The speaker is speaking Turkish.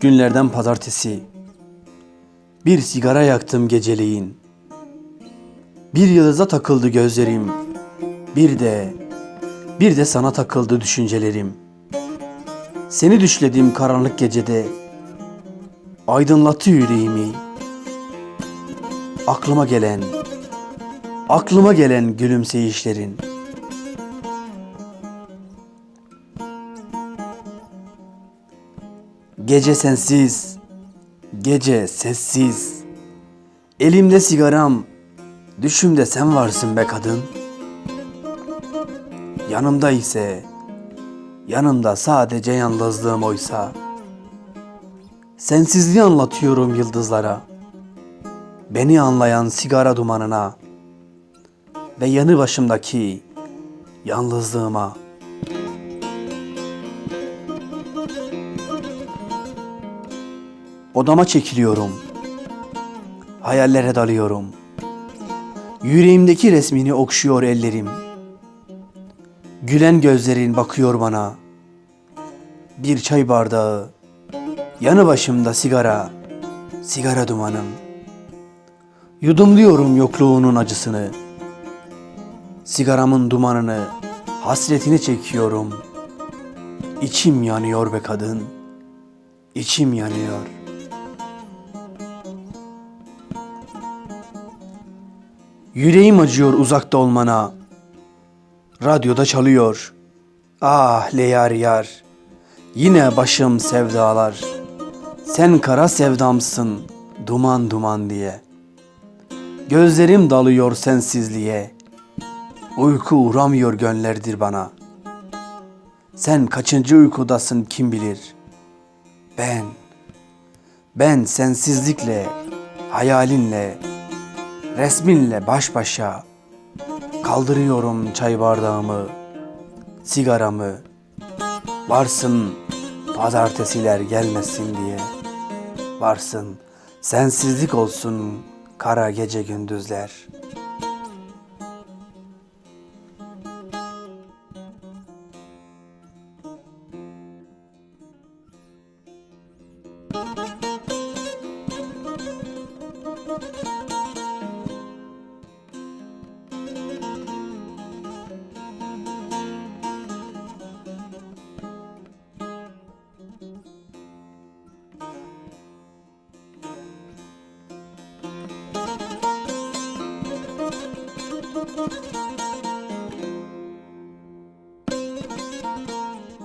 Günlerden pazartesi. Bir sigara yaktım geceleyin. Bir yıldıza takıldı gözlerim. Bir de, bir de sana takıldı düşüncelerim. Seni düşledim karanlık gecede. Aydınlattı yüreğimi. Aklıma gelen, aklıma gelen gülümseyişlerin. Gece sensiz, gece sessiz. Elimde sigaram, düşümde sen varsın be kadın. Yanımda ise, yanımda sadece yalnızlığım oysa. Sensizliği anlatıyorum yıldızlara. Beni anlayan sigara dumanına ve yanı başımdaki yalnızlığıma. Odama çekiliyorum. Hayallere dalıyorum. Yüreğimdeki resmini okşuyor ellerim. Gülen gözlerin bakıyor bana. Bir çay bardağı, yanı başımda sigara, sigara dumanım. Yudumluyorum yokluğunun acısını. Sigaramın dumanını, hasretini çekiyorum. İçim yanıyor be kadın. İçim yanıyor. Yüreğim acıyor uzakta olmana. Radyoda çalıyor. Ah leyar yar. Yine başım sevdalar. Sen kara sevdamsın duman duman diye. Gözlerim dalıyor sensizliğe. Uyku uğramıyor gönlerdir bana. Sen kaçıncı uykudasın kim bilir. Ben, ben sensizlikle, hayalinle, resminle baş başa kaldırıyorum çay bardağımı, sigaramı. Varsın pazartesiler gelmesin diye. Varsın sensizlik olsun kara gece gündüzler. Müzik